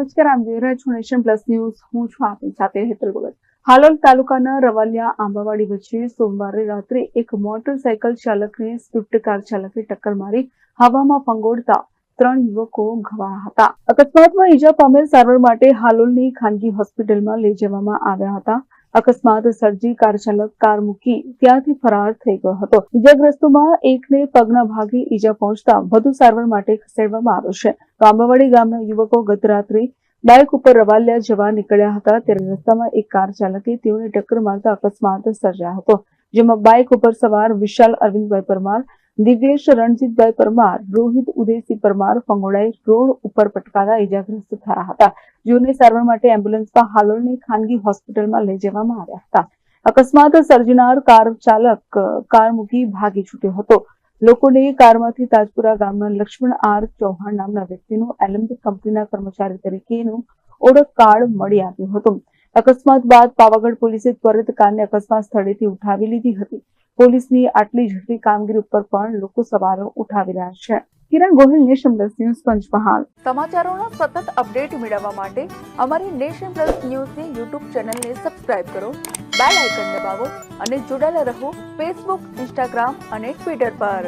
નમસ્કાર આમ plus news હું છું આપની સાથે હેતલ ભગત હાલોલ તાલુકાના રવાલિયા આંબાવાડી વચ્ચે સોમવારે રાત્રે એક મોટરસાયકલ ચાલકને સ્વિફ્ટ કાર ચાલકે ટક્કર મારી હવામાં ફંગોળતા ત્રણ યુવકો ઘવાયા હતા. અકસ્માતમાં ઈજા પામેલ સારવાર માટે હાલોલની ખાનગી હોસ્પિટલમાં લઈ જવામાં આવ્યા હતા. અકસ્માત, સર્જી કાર ચાલક કાર મૂકી ત્યાંથી ફરાર થઈ ગયો હતો. ઇજાગ્રસ્તોમાં એકને પગના ભાગે ઈજા પહોંચતા વધુ સારવાર માટે ખસેડવામાં આવ્યો છે. તો આંબાવાડી ગામના યુવકો ગત રાત્રે બાઇક ઉપર રવાલિયા જવા નીકળ્યા હતા. ત્યારે રસ્તામાં એક કાર ચાલકે તેઓને ટક્કર મારતા અકસ્માત સર્જાયો હતો, જેમાં બાઇક ઉપર સવાર વિશાલ અરવિંદભાઈ પરમાર દિવ્યેશ રણજીતભાઈ પરમાર, રોહિત ઉદયસિંહ પરમાર, ફંગોળાએ રોડ ઉપર પટકાતા ઇજાગ્રસ્ત થયા હતા. જેઓને સારવાર માટે એમ્બ્યુલન્સમાં હાલોલની ખાનગી હોસ્પિટલમાં લઈ જવામાં આવ્યા હતા. અકસ્માત સર્જનાર કાર ચાલક કાર મૂકી ભાગી છૂટ્યો હતો. લોકોને કારમાંથી તાજપુરા ગામના લક્ષ્મણ આર ચૌહાણ નામના વ્યક્તિનું એલેમ્બિક કંપનીના કર્મચારી તરીકેનું ઓળખ કાર્ડ મળી આવ્યું હતું. અકસ્માત બાદ પાવાગઢ પોલીસે ત્વરિત કારને અકસ્માત સ્થળેથી ઉઠાવી લીધી હતી. પોલીસની આટલી ઝડપી કામગીરી ઉપર પણ લોકો સવાલો ઉઠાવી રહ્યા છે. Kiran Gohil nation plus news Panchmahal. સમાચારોના સતત અપડેટ મેળવવા માટે અમારી નેશન પ્લસ ન્યૂઝની યુટ્યુબ ચેનલને સબસ્ક્રાઇબ કરો, બેલ આઇકન દબાવો અને જોડાયેલા રહો ફેસબુક, ઇન્સ્ટાગ્રામ અને ટ્વિટર પર.